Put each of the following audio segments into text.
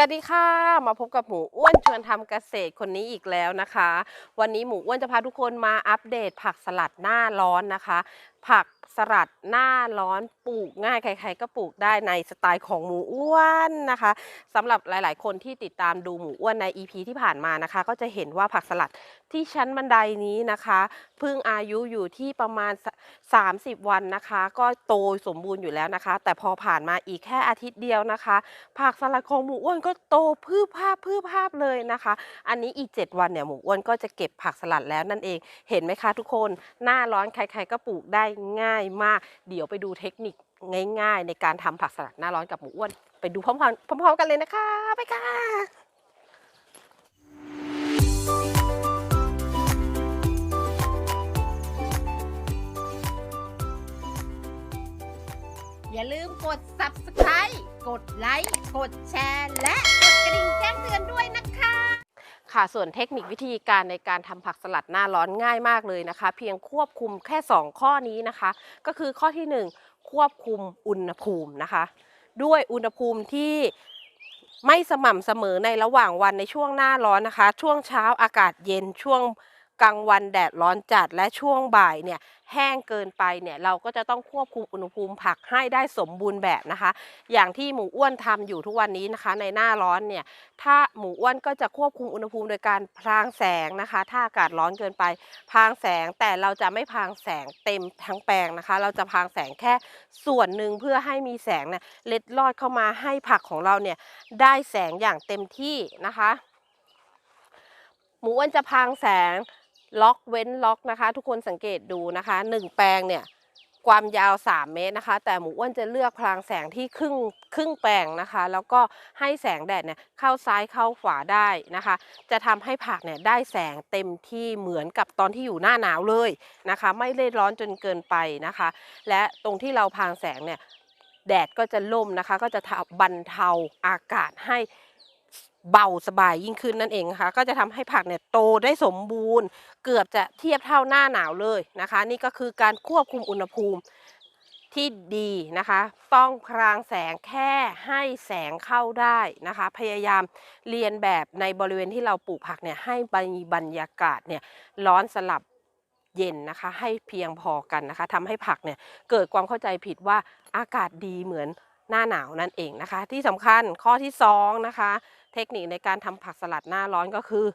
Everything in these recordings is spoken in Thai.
สวัสดีค่ะ มาพบกับหมูอ้วนชวนทำเกษตรคนนี้อีกแล้วนะคะ วันนี้หมูอ้วนจะพาทุกคนมาอัปเดตผักสลัดหน้าร้อนนะคะผักสลัดหน้าร้อนปลูกง่ายใครๆ ก็ปลูกได้ในสไตล์ของหมูอ้วนนะคะสำหรับหลายๆ คนที่ติดตามดูหมูอ้วนใน EP ที่ผ่านมานะคะ ก็จะเห็นว่าผักสลัดที่ชั้นบันไดนี้นะคะเพิ่งอายุอยู่ที่ประมาณ 30 วันนะคะ ก็โตสมบูรณ์อยู่แล้วนะคะ แต่พอผ่านมาอีกแค่อาทิตย์เดียวนะคะ ผักสลัดของหมูอ้วนก็โตพืบภาพพืบภาพเลยนะคะ อันนี้อีก 7 วันเนี่ยหมูอ้วนก็จะเก็บผักสลัดแล้วนั่นเองเห็นไหมคะทุกคนหน้าร้อนใครๆก็ปลูกได้ง่ายมาก เดี๋ยวไปดูเทคนิคง่าย ๆ ในการทำผักสลัดหน้าร้อนกับหมูอ้วน ไปดูพร้อมๆพร้อมๆกันเลยนะคะ ไปค่ะอย่าลืมกด subscribe กดไลค์ กดแชร์ และกดกระดิ่งแจ้งเตือนด้วยนะคะ ค่ะส่วนเทคนิควิธีการในการทำผักสลัดหน้าร้อนง่ายมากเลยนะคะ เพียงควบคุมแค่ 2 ข้อนี้นะคะ ก็คือข้อที่ 1 ควบคุมอุณหภูมินะคะ ด้วยอุณหภูมิที่ไม่สม่ำเสมอในระหว่างวันในช่วงหน้าร้อนนะคะ ช่วงเช้าอากาศเย็นช่วง กลางวันแดดร้อนจัดและช่วงบ่ายเนี่ยแห้งเกินไปเนี่ยเราก็จะต้องควบคุมอุณหภูมิผักให้ได้สมบูรณ์แบบนะคะ อย่างที่หมูอ้วนทำอยู่ทุกวันนี้นะคะ ในหน้าร้อนเนี่ยถ้าหมูอ้วนก็จะควบคุมอุณหภูมิโดยการพรางแสงนะคะ ถ้าอากาศร้อนเกินไปพรางแสงแต่เราจะไม่พรางแสงเต็มทั้งแปลงนะคะ เราจะพรางแสงแค่ส่วนหนึ่งเพื่อให้มีแสงเนี่ยเล็ดลอดเข้ามาให้ผักของเราเนี่ยได้แสงอย่างเต็มที่นะคะ หมูอ้วนจะพรางแสง ล็อกเว้นล็อกนะคะ ทุกคนสังเกตดูนะคะหนึ่งแปลงเนี่ยความยาว 3 เมตรนะคะ แต่หมูอ้วนจะเลือกพลางแสงที่ครึ่งครึ่งแปลงนะคะ แล้วก็ให้แสงแดดเนี่ยเข้าซ้ายเข้าขวาได้นะคะ จะทำให้ผักเนี่ยได้แสงเต็มที่เหมือนกับตอนที่อยู่หน้าหนาวเลยนะคะ ไม่เล่ร้อนจนเกินไปนะคะ และตรงที่เราพรางแสงเนี่ยแดดก็จะล่มนะคะ ก็จะบรรเทาอากาศให้ เบาสบายยิ่งขึ้นนั่นเองนะคะก็จะทำให้ผักเนี่ยโตได้สมบูรณ์ เกือบจะเทียบเท่าหน้าหนาวเลยนะคะ นี่ก็คือการควบคุมอุณหภูมิที่ดีนะคะ ต้องพรางแสงแค่ให้แสงเข้าได้นะคะ พยายามเรียนแบบในบริเวณที่เราปลูกผักเนี่ยให้มีบรรยากาศเนี่ยร้อนสลับเย็นนะคะให้เพียงพอกันนะคะทำให้ผักเนี่ยเกิดความเข้าใจผิดว่าอากาศดีเหมือนหน้าหนาวนั่นเองนะคะ ที่สำคัญข้อที่สองนะคะ เทคนิคในการทำผักสลัดหน้าร้อนก็คือ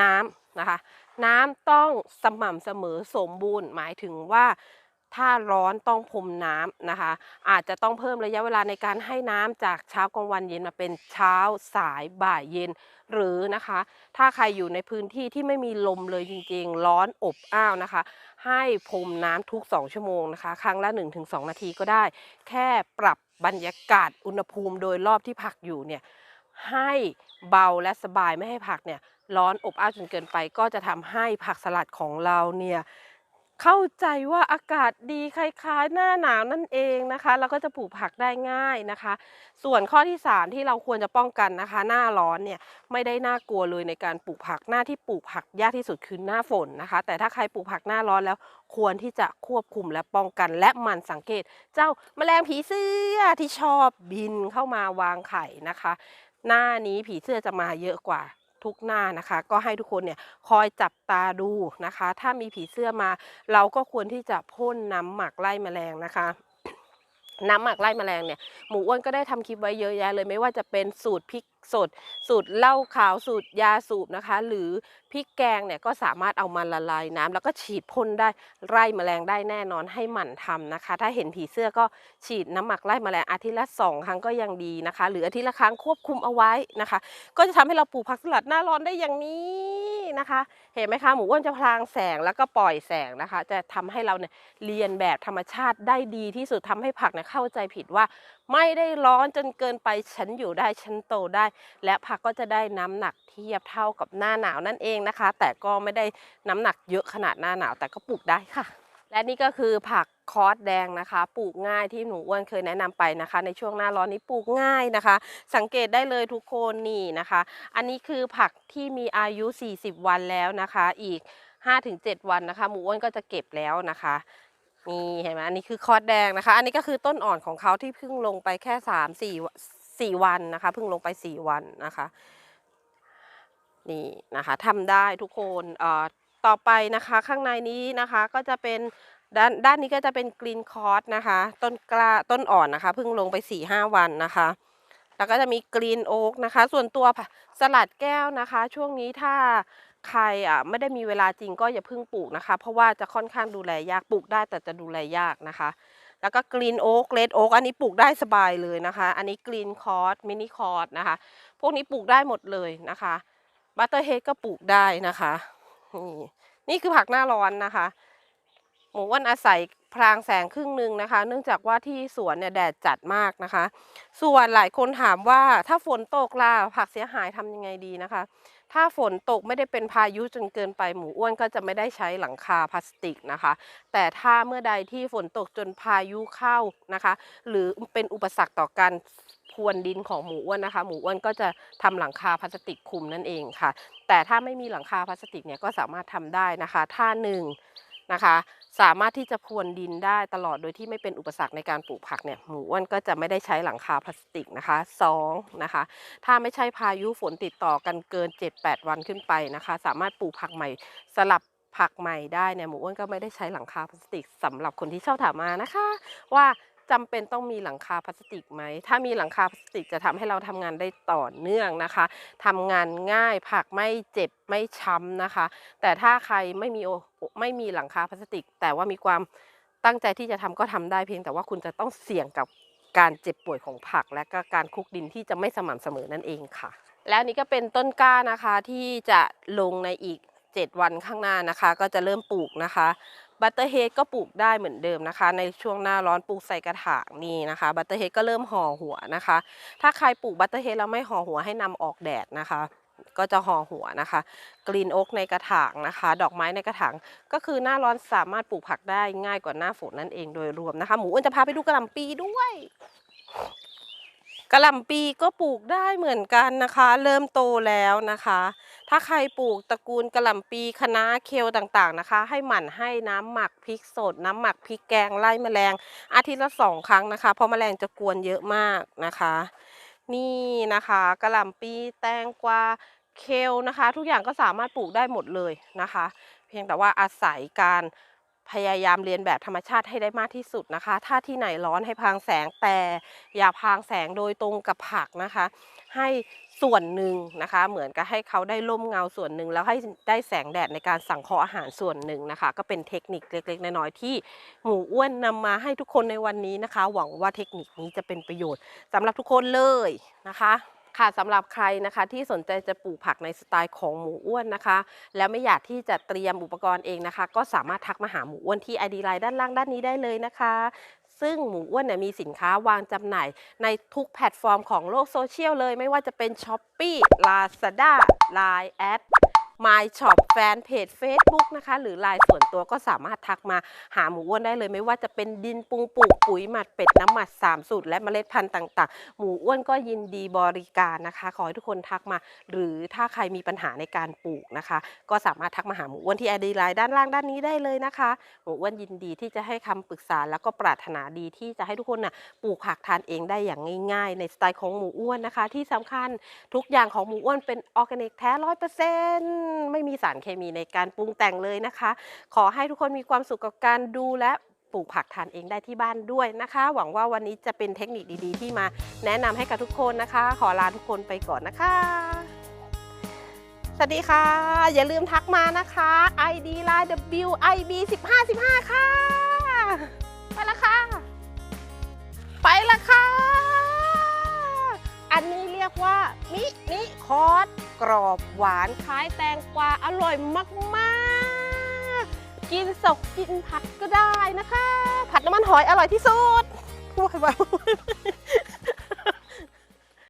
น้ำนะคะ น้ำต้องสม่ำเสมอสมบูรณ์ หมายถึงว่าถ้าร้อนต้องพรมน้ำนะคะ อาจจะต้องเพิ่มระยะเวลาในการให้น้ำจากเช้ากลางวันเย็นมาเป็นเช้าสายบ่ายเย็น หรือนะคะ ถ้าใครอยู่ในพื้นที่ที่ไม่มีลมเลยจริงๆ ร้อนอบอ้าวนะคะ ให้พรมน้ำทุก 2 ชั่วโมงนะคะ ครั้งละ 1-2 นาทีก็ได้ แค่ปรับบรรยากาศอุณหภูมิโดยรอบที่ผักอยู่เนี่ย ให้เบาและสบายไม่ให้ผักเนี่ยร้อนอบอ้าวจนเกินไป ก็จะทำให้ผักสลัดของเราเนี่ยเข้าใจว่าอากาศดีคล้ายๆ หน้าหนาวนั่นเองนะคะแล้วก็จะปลูกผักได้ง่ายนะคะ ส่วนข้อที่ 3 ที่เราควรจะป้องกันนะคะ หน้าร้อนเนี่ยไม่ได้น่ากลัวเลยในการปลูกผักหน้าที่ปลูกผักยากที่สุดคือหน้าฝนนะคะ แต่ถ้าใครปลูกผักหน้าร้อนแล้วควรที่จะควบคุมและป้องกัน และมันสังเกต เจ้าแมลงผีเสื้อที่ชอบบินเข้ามาวางไข่นะคะ หน้านี้ผีเสื้อจะมาเยอะกว่าทุกหน้านะคะ ก็ให้ทุกคนเนี่ยคอยจับตาดูนะคะ ถ้ามีผีเสื้อมา เราก็ควรที่จะพ่นน้ำหมักไล่แมลงนะคะ น้ำหมักไล่แมลงเนี่ยหมูอ้วนก็ได้ทำคลิปไว้เยอะแยะเลยไม่ว่าจะเป็นสูตรพริกสด สูตรเหล้าขาวสูตรยาสูบนะคะ หรือพริกแกงเนี่ยก็สามารถเอามาละลายน้ำแล้วก็ฉีดพ่นได้ไล่แมลงได้แน่นอนให้หมั่นทำนะคะ ถ้าเห็นผีเสื้อก็ฉีดน้ำหมักไล่แมลงอาทิตย์ละสองครั้งก็ยังดีนะคะ หรืออาทิตย์ละครั้งควบคุมเอาไว้นะคะ ก็จะทำให้เราปลูกผักสลัดหน้าร้อนได้อย่างนี้นะคะเห็นไหมคะหมูอ้วนจะพลางแสงแล้วก็ปล่อยแสงนะคะ จะทำให้เราเนี่ยเรียนแบบธรรมชาติได้ดีที่สุดทำให้ผักเนี่ยเข้าใจผิดว่า ไม่ได้ร้อนจนเกินไปฉันอยู่ได้ฉันโตได้ และผักก็จะได้น้ำหนักเทียบเท่ากับหน้าหนาวนั่นเองนะคะ แต่ก็ไม่ได้น้ำหนักเยอะขนาดหน้าหนาว แต่ก็ปลูกได้ค่ะ และนี่ก็คือผัก คอสแดงนะคะ ปลูกง่ายที่หนูอ้วนเคยแนะนำไปนะคะ ในช่วงหน้าร้อนนี้ปลูกง่ายนะคะ สังเกตได้เลยทุกคนนี่นะคะ อันนี้คือผักที่มีอายุ 40 วันแล้วนะคะ อีก 5-7 วันนะคะ หมูอ้วนก็จะเก็บแล้วนะคะนี่เห็นไหมอันนี้คือคอสแดงนะคะ อันนี้ก็คือต้นอ่อนของเขาที่เพิ่งลงไปแค่3 4 4วันนะคะเพิ่งลงไป4วันนะคะนี่นะคะทำได้ทุกคนเอ่อต่อไปนะคะข้างในนี้นะคะก็จะเป็น ด้านด้านนี้ก็จะเป็นกรีนคอร์สนะคะ ต้นกล้าต้นอ่อนนะคะเพิ่งลงไป4-5วันนะคะ แล้วก็จะมีกรีนโอ๊กนะคะ ส่วนตัวสลัดแก้วนะคะ ช่วงนี้ถ้าใครอะไม่ได้มีเวลาจริงก็อย่าเพิ่งปลูกนะคะ เพราะว่าจะค่อนข้างดูแลยากปลูกได้แต่จะดูแลยากนะคะ แล้วก็กรีนโอ๊กเลดโอ๊กอันนี้ปลูกได้สบายเลยนะคะ อันนี้กรีนคอร์สมินิคอร์สนะคะ พวกนี้ปลูกได้หมดเลยนะคะบัตเตอร์เฮดก็ปลูกได้นะคะนี่นี่คือผักหน้าร้อนนะคะ หมูอ้วนอาศัยพรางแสงครึ่งหนึ่งนะคะ เนื่องจากว่าที่สวนเนี่ยแดดจัดมากนะคะ ส่วนหลายคนถามว่าถ้าฝนตกล่ะผักเสียหายทำยังไงดีนะคะ ถ้าฝนตกไม่ได้เป็นพายุจนเกินไปหมูอ้วนก็จะไม่ได้ใช้หลังคาพลาสติกนะคะ แต่ถ้าเมื่อใดที่ฝนตกจนพายุเข้านะคะ หรือเป็นอุปสรรคต่อการพรวนดินของหมูอ้วนนะคะ หมูอ้วนก็จะทำหลังคาพลาสติกคลุมนั่นเองค่ะ แต่ถ้าไม่มีหลังคาพลาสติกเนี่ยก็สามารถทำได้นะคะ ถ้าหนึ่ง นะคะ สามารถที่จะพรวนดินได้ตลอดโดยที่ไม่เป็นอุปสรรคในการปลูกผักเนี่ยหมูอ้วนก็จะไม่ได้ใช้หลังคาพลาสติกนะคะสองนะคะ ถ้าไม่ใช่พายุฝนติดต่อกันเกิน 7-8 วันขึ้นไปนะคะ สามารถปลูกผักใหม่สลับผักใหม่ได้เนี่ยหมูอ้วนก็ไม่ได้ใช้หลังคาพลาสติกสำหรับคนที่ชอบถามมานะคะ ว่า จำเป็นต้องมีหลังคาพลาสติกไหม ถ้ามีหลังคาพลาสติกจะทำให้เราทำงานได้ต่อเนื่องนะคะทำงานง่ายผักไม่เจ็บไม่ช้ำนะคะ แต่ถ้าใครไม่มีโอไม่มีหลังคาพลาสติก แต่ว่ามีความตั้งใจที่จะทำก็ทำได้เพียงแต่ว่าคุณจะต้องเสี่ยงกับการเจ็บป่วยของผัก และก็การคลุกดินที่จะไม่สม่ำเสมอนั่นเองค่ะ แล้วนี่ก็เป็นต้นกล้านะคะที่จะลงในอีก 7 วันข้างหน้านะคะ ก็จะเริ่มปลูกนะคะ บัตเตอร์เฮดก็ปลูกได้เหมือนเดิมนะคะ ในช่วงหน้าร้อนปลูกใส่กระถางนี่นะคะ บัตเตอร์เฮดก็เริ่มห่อหัวนะคะ ถ้าใครปลูกบัตเตอร์เฮดแล้วไม่ห่อหัวให้นำออกแดดนะคะก็จะห่อหัวนะคะ กรีนโอ๊กในกระถางนะคะ ดอกไม้ในกระถางก็คือหน้าร้อนสามารถปลูกผักได้ง่ายกว่าหน้าฝนนั่นเองโดยรวมนะคะ หมูอ้วนจะพาไปดูกระหล่ำปีด้วย กระหล่ำปีก็ปลูกได้เหมือนกันนะคะ เริ่มโตแล้วนะคะ ถ้าใครปลูกตระกูลกระหล่ำปีคะน้าเคลต่างๆนะคะ ให้หมั่นให้น้ำหมักพริกสด น้ำหมักพริกแกงไล่แมลง อาทิตย์ละสองครั้งนะคะ เพราะแมลงจะกวนเยอะมากนะคะ นี่นะคะกระหล่ำปีแตงกวาเคลนะคะ ทุกอย่างก็สามารถปลูกได้หมดเลยนะคะ เพียงแต่ว่าอาศัยการ พยายามเรียนแบบธรรมชาติให้ได้มากที่สุดนะคะ ถ้าที่ไหนร้อนให้พรางแสงแต่อย่าพรางแสงโดยตรงกับผักนะคะ ให้ส่วนหนึ่งนะคะ เหมือนกับให้เขาได้ร่มเงาส่วนหนึ่งแล้วให้ได้แสงแดดในการสังเคราะห์อาหารส่วนหนึ่งนะคะ ก็เป็นเทคนิคเล็กๆน้อยๆที่หมูอ้วนนำมาให้ทุกคนในวันนี้นะคะ หวังว่าเทคนิคนี้จะเป็นประโยชน์สำหรับทุกคนเลยนะคะ ค่ะสำหรับใครนะคะที่สนใจจะปลูกผักในสไตล์ของหมูอ้วนนะคะ แล้วไม่อยากที่จะเตรียมอุปกรณ์เองนะคะ ก็สามารถทักมาหาหมูอ้วนที่ไอดีไลน์ด้านล่างด้านนี้ได้เลยนะคะ ซึ่งหมูอ้วนเนี่ยมีสินค้าวางจำหน่าย ในทุกแพลตฟอร์มของโลกโซเชียลเลย ไม่ว่าจะเป็น s h อ p e e Lazada Line แอด My Shop แฟนเพจ Facebook นะคะ หรือ Line ส่วนตัวก็สามารถทักมาหาหมูอ้วนได้เลยไม่ว่าจะเป็นดินปรุงปลูกปุ๋ยหมัดเป็ดน้ำหมัดสามสูตรและเมล็ดพันธุ์ต่าง ๆ หมูอ้วนก็ยินดีบริการนะคะ ขอให้ทุกคนทักมา หรือถ้าใครมีปัญหาในการปลูกนะคะ ก็สามารถทักมาหาหมูอ้วนที่ ID Line ด้านล่างด้านนี้ได้เลยนะคะหมูอ้วนยินดีที่จะให้คำปรึกษาแล้วก็ปรารถนาดีที่จะให้ทุกคนน่ะปลูกผักทานเองได้อย่างง่าย ๆ ในสไตล์ของหมูอ้วนนะคะ ที่สำคัญทุกอย่างของหมูอ้วนเป็นออร์แกนิกแท้ร้อยเปอร์เซ็นต์ไม่มีสารเคมีในการปรุงแต่งเลยนะคะ ขอให้ทุกคนมีความสุขกับการดูและปลูกผักทานเองได้ที่บ้านด้วยนะคะ หวังว่าวันนี้จะเป็นเทคนิคดีๆ ที่มาแนะนำให้กับทุกคนนะคะ ขอลาทุกคนไปก่อนนะคะ สวัสดีค่ะ อย่าลืมทักมานะคะ ID line WIB 15 15 ค่ะ ไปละค่ะ ไปละค่ะ อันนี้เรียกว่ามินิคอร์ส กรอบหวานคล้ายแตงกวาอร่อยมากๆ กินสกกินผัดก็ได้นะคะ ผัดน้ำมันหอยอร่อยที่สุดว้ายว้าย